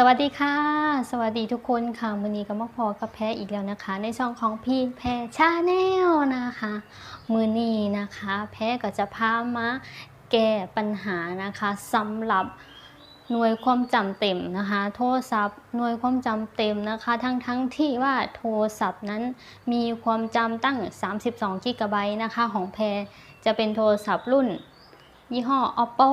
สวัสดีค่ะ สวัสดีทุกคนค่ะวันนี้ก็มาพอกับแพ้อีกแล้วนะคะ ในช่องของพี่แพ้ชาแนลนะคะ มือนี้นะคะ แพ้ก็จะพามาแก้ปัญหานะคะสำหรับหน่วยความจำเต็มนะคะ โทรศัพท์หน่วยความจำเต็มนะคะ ทั้งทั้งที่ว่าโทรศัพท์นั้นมีความจำตั้ง 32กิกะไบต์นะคะ ของแพรจะเป็นโทรศัพท์รุ่น ยี่ห้อ oppo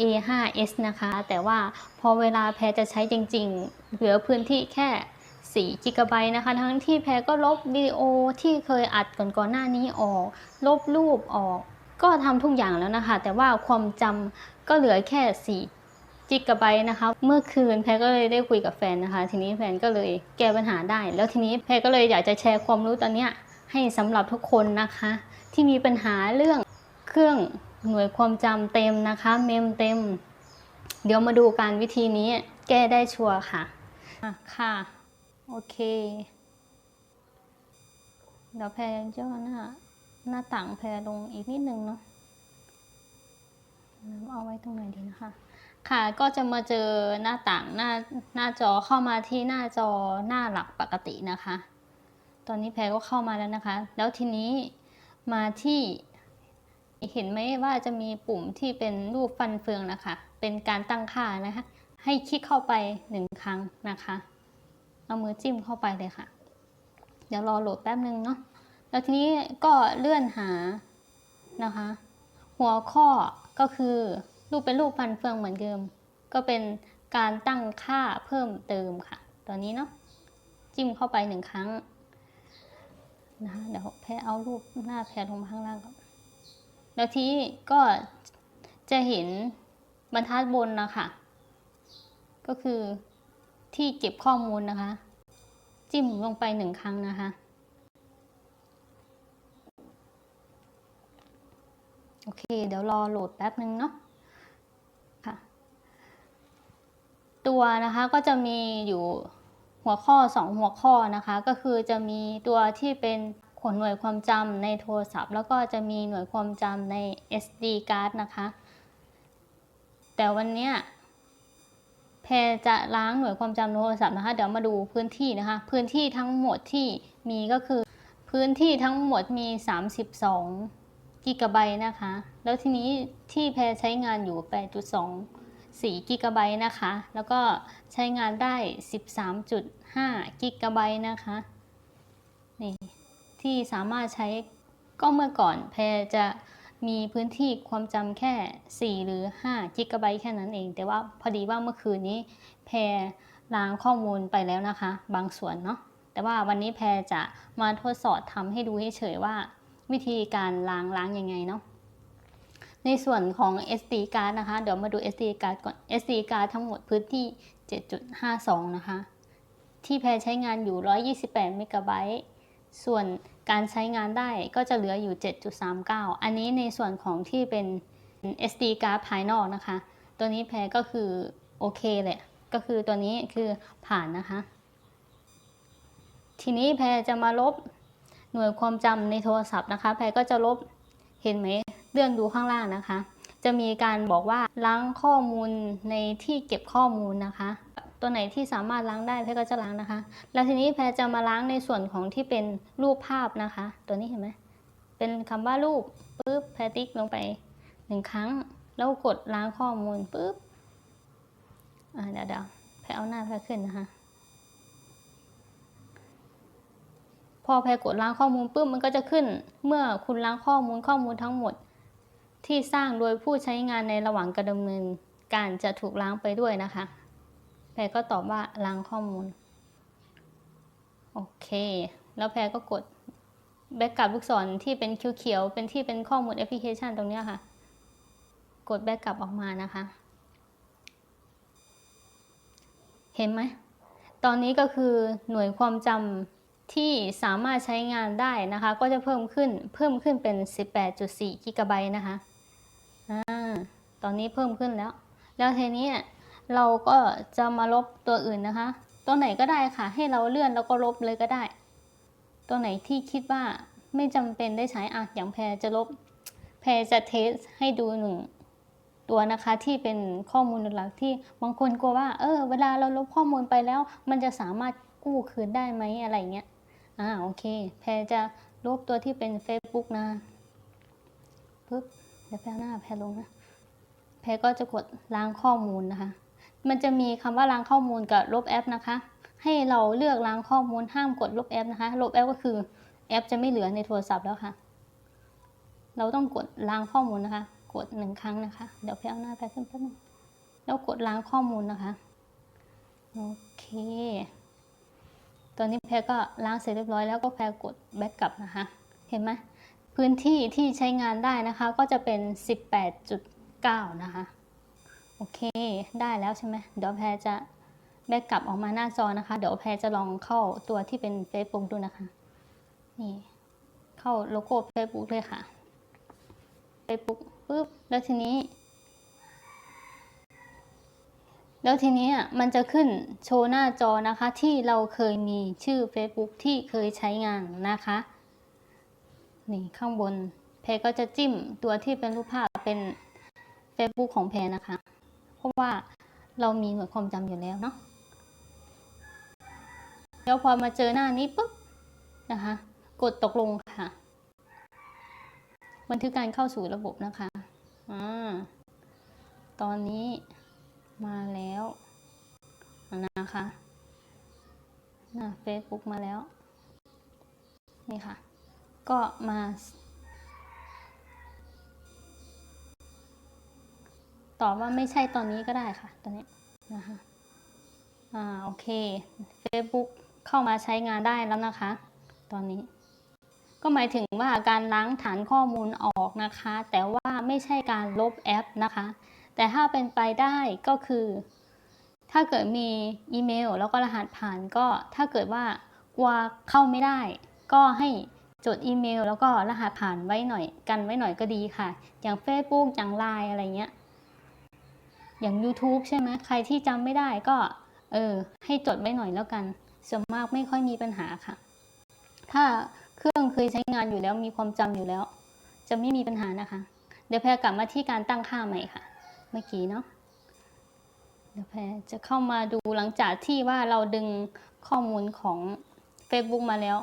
a5s นะคะ แต่ว่าพอเวลาแพรจะใช้จริงๆ เหลือพื้นที่แค่4 g b นะคะ ทั้งที่แพรก็ลบวิดีโอที่เคยอัดก่อนก่อนๆหน้านี้ออก ลบรูปออก ก็ทำทุกอย่างแล้วนะคะ แต่ว่าความจำก็เหลือแค่4 g b นะคะ เมื่อคืนแพรก็เลยได้คุยกับแฟนนะคะ ทีนี้แฟนก็เลยแก้ปัญหาได้ แล้วทีนี้แพรก็เลยอยากจะแชร์ความรู้ตอนนี้ให้สำหรับทุกคนนะคะ ที่มีปัญหาเรื่องเครื่อง หน่วยความจำเต็มนะคะ เมมเต็ม เดี๋ยวมาดูการวิธีนี้แก้ได้ชัวร์ค่ะอะค่ะ โอเคเดี๋ยวแพรย่อหน้าหน้าต่างแพรลงอีกนิดนึงเนาะเอาไว้ตรงไหนดีนะคะ ค่ะก็จะมาเจอหน้าต่างหน้าหน้าจอเข้ามาที่หน้าจอหน้าหลักปกตินะคะ ตอนนี้แพรก็เข้ามาแล้วนะคะ แล้วทีนี้มาที่ เห็นไหมว่าจะมีปุ่มที่เป็นรูปฟันเฟืองนะคะ เป็นการตั้งค่านะคะ ให้คลิกเข้าไปหนึ่งครั้งนะคะ เอามือจิ้มเข้าไปเลยค่ะ เดี๋ยวรอโหลดแป๊บนึงเนาะ แล้วทีนี้ก็เลื่อนหานะคะ หัวข้อก็คือรูปเป็นรูปฟันเฟืองเหมือนเดิม ก็เป็นการตั้งค่าเพิ่มเติมค่ะ ตอนนี้เนาะ จิ้มเข้าไปหนึ่งครั้งนะคะเดี๋ยวแพรเอารูปหน้าแพรลงมาข้างล่างก่อน แล้วทีนี้ก็จะเห็นบรรทัดบนนะคะก็คือที่เก็บข้อมูลนะคะ จิ้มลงไปหนึ่งครั้งนะคะ โอเค เดี๋ยวรอโหลดแป๊บนึงเนาะค่ะ ตัวนะคะก็จะมีอยู่หัวข้อ 2 หัวข้อนะคะ ก็คือจะมีตัวที่เป็น ขนหน่วยความจำในโทรศัพท์ แล้วก็จะมีหน่วยความจำใน SD card นะคะ แต่วันนี้แพรจะล้างหน่วยความจำโทรศัพท์นะคะ เดี๋ยวมาดูพื้นที่นะคะ พื้นที่ทั้งหมดที่มีก็คือ พื้นที่ทั้งหมดมี 32 กิกะไบต์นะคะ แล้วทีนี้ที่แพรใช้งานอยู่ 8.2 4 กิกะไบต์นะคะ แล้วก็ใช้งานได้ 13.5 กิกะไบต์นะคะ นี่ ที่สามารถใช้ก็เมื่อก่อนแพรจะมีพื้นที่ความจำแค่ 4 หรือ 5 กิกะไบต์แค่นั้นเอง แต่ว่าพอดีว่าเมื่อคืนนี้แพรล้างข้อมูลไปแล้วนะคะ บางส่วนเนาะแต่ว่าวันนี้แพรจะมาทดสอบทำให้ดูเฉยๆว่า วิธีการล้างล้างยังไงเนาะในส่วนของ SD card นะคะ เดี๋ยวมาดู SD card ก่อน SD card ทั้งหมดพื้นที่ 7.52 นะคะ ที่แพรใช้งานอยู่ 128 เมกะไบต์ส่วน การใช้งานได้ก็จะเหลืออยู่ 7.39 อันนี้ในส่วนของที่เป็น SD card ภายนอกนะคะ ตัวนี้แพรก็คือโอเคแหละก็คือตัวนี้คือผ่านนะคะ ทีนี้แพรจะมาลบหน่วยความจำในโทรศัพท์นะคะ แพรก็จะลบเห็นไหมเลื่อนดูข้างล่างนะคะ จะมีการบอกว่าล้างข้อมูลในที่เก็บข้อมูลนะคะ ตัวไหนที่สามารถล้างได้แพรก็จะล้างนะคะ แล้วทีนี้แพรจะมาล้างในส่วนของที่เป็นรูปภาพนะคะ ตัวนี้เห็นไหมเป็นคำว่ารูปปุ๊บแพรติ๊กลงไปหนึ่งครั้ง แล้วกดล้างข้อมูลปุ๊บอ่าเดี๋ยวเดี๋ยวแพรเอาหน้าแพรขึ้นนะคะพอแพรกดล้างข้อมูลปุ๊บมันก็จะขึ้น เมื่อคุณล้างข้อมูลข้อมูลทั้งหมด ที่สร้างโดยผู้ใช้งานในระหว่างการดำเนินการจะถูกล้างไปด้วยนะคะ แพรก็ตอบว่าล้างข้อมูล โอเค แล้วแพรก็กดแบ็กกลับลูกศรที่เป็นเขียวๆเป็นที่เป็นข้อมูลแอปพลิเคชันตรงเนี้ยค่ะ กดแบ็กกลับออกมานะคะ เห็นไหม ตอนนี้ก็คือหน่วยความจำที่สามารถใช้งานได้นะคะ ก็จะเพิ่มขึ้นเพิ่มขึ้นเป็น 18.4กิกะไบต์นะคะอ่าตอนนี้เพิ่มขึ้นแล้ว แล้วทีนี้ เราก็จะมาลบตัวอื่นนะคะ ตัวไหนก็ได้ค่ะ ให้เราเลื่อนแล้วก็ลบเลยก็ได้ ตัวไหนที่คิดว่าไม่จำเป็นได้ใช้อะอย่างแพรจะลบ แพรจะเทสให้ดูหนึ่งตัวนะคะที่เป็นข้อมูลหลักที่บางคนกลัวว่า เออ เวลาเราลบข้อมูลไปแล้ว มันจะสามารถกู้คืนได้ไหมอะไรเงี้ย อ่าโอเค แพรจะลบตัวที่เป็น Facebook นะปึ๊บเดี๋ยวแพรหน้าแพรลงนะแพรก็จะกดล้างข้อมูลนะคะ มันจะมีคำว่าล้างข้อมูลกับลบแอปนะคะ ให้เราเลือกล้างข้อมูลห้ามกดลบแอปนะคะ ลบแอปก็คือแอปจะไม่เหลือในโทรศัพท์แล้วค่ะ เราต้องกดล้างข้อมูลนะคะ กดหนึ่งครั้งนะคะ เดี๋ยวแพรเอาหน้าแพรขึ้นแป๊บนึงแล้วกดล้างข้อมูลนะคะ โอเค ตอนนี้แพรก็ล้างเสร็จเรียบร้อยแล้วก็แพรกดแบ็กกลับนะคะ เห็นไหมพื้นที่ที่ใช้งานได้นะคะก็จะเป็น 18.9 นะคะ โอเค ได้แล้วใช่ไหมเดี๋ยวแพรจะแบ็กกลับออกมาหน้าจอนะคะ เดี๋ยวแพรจะลองเข้าตัวที่เป็น Facebook ดูนะคะ นี่ เข้าโลโก้ Facebook เลยค่ะ Facebook ปุ๊บ แล้วทีนี้ แล้วทีนี้อะมันจะขึ้นโชว์หน้าจอนะคะ ที่เราเคยมีชื่อ Facebook ที่เคยใช้งานนะคะ นี่ข้างบน แพรก็จะจิ้มตัวที่เป็นรูปภาพเป็น Facebook ของแพรนะคะ เพราะว่าเรามีหน่วยความจำอยู่แล้วเนาะแล้วพอมาเจอหน้านี้ปุ๊บนะคะ กดตกลงค่ะ บันทึกการเข้าสู่ระบบนะคะอ่าตอนนี้มาแล้วนะคะหน้า Facebook มาแล้ว นี่ค่ะ ก็มา ตอบว่าไม่ใช่ตอนนี้ก็ได้ค่ะตอนนี้นะคะอ่าโอเค Facebook เข้ามาใช้งานได้แล้วนะคะ ตอนนี้ ก็หมายถึงว่าการล้างฐานข้อมูลออกนะคะ แต่ว่าไม่ใช่การลบแอปนะคะ แต่ถ้าเป็นไปได้ก็คือ ถ้าเกิดมีอีเมล แล้วก็รหัสผ่านก็ถ้าเกิดว่ากลัวเข้าไม่ได้ ก็ให้จดอีเมล แล้วก็รหัสผ่านไว้หน่อยกันไว้หน่อยก็ดีค่ะ อย่าง Facebook อย่าง Line อะไรเงี้ย อย่าง YouTube ใช่ไหมใครที่จำไม่ได้ก็เออให้จดไว้หน่อยแล้วกันส่วนมากไม่ค่อยมีปัญหาค่ะ ถ้าเครื่องเคยใช้งานอยู่แล้วมีความจำอยู่แล้ว จะไม่มีปัญหานะคะ เดี๋ยวแพรกลับมาที่การตั้งค่าใหม่ค่ะ เมื่อกี้เนาะเดี๋ยวแพรจะเข้ามาดูหลังจากที่ว่าเราดึงข้อมูลของ Facebook มาแล้ว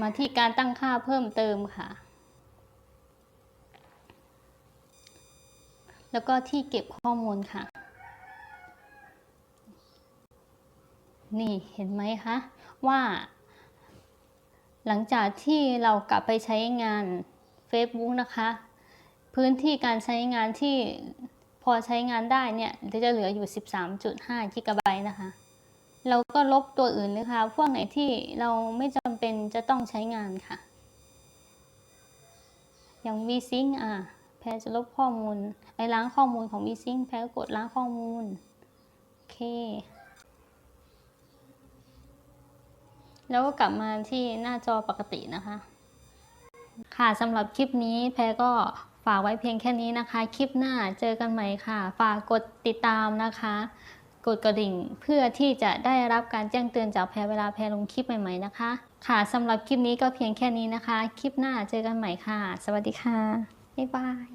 มาที่การตั้งค่าเพิ่มเติมค่ะ แล้วก็ที่เก็บข้อมูลค่ะ นี่เห็นไหมคะ ว่า หลังจากที่เรากลับไปใช้งาน Facebook นะคะ พื้นที่การใช้งานที่พอใช้งานได้เนี่ยจะเหลืออยู่ 13.5กิกะไบต์นะคะ เราก็ลบตัวอื่นนะคะ พวกไหนที่เราไม่จำเป็นจะต้องใช้งานค่ะ อย่าง vSync อะ แพรจะลบข้อมูลไปล้างข้อมูลของ vSync แพรก็กดล้างข้อมูล โอเค แล้วก็กลับมาที่หน้าจอปกตินะคะ ค่ะสำหรับคลิปนี้แพรก็ฝากไว้เพียงแค่นี้นะคะ คลิปหน้าเจอกันใหม่ค่ะ ฝากกดติดตามนะคะ กดกระดิ่งเพื่อที่จะได้รับการแจ้งเตือนจากแพรเวลาแพรลงคลิปใหม่ๆนะคะ ค่ะสำหรับคลิปนี้ก็เพียงแค่นี้นะคะ คลิปหน้าเจอกันใหม่ค่ะ สวัสดีค่ะ บ๊ายบาย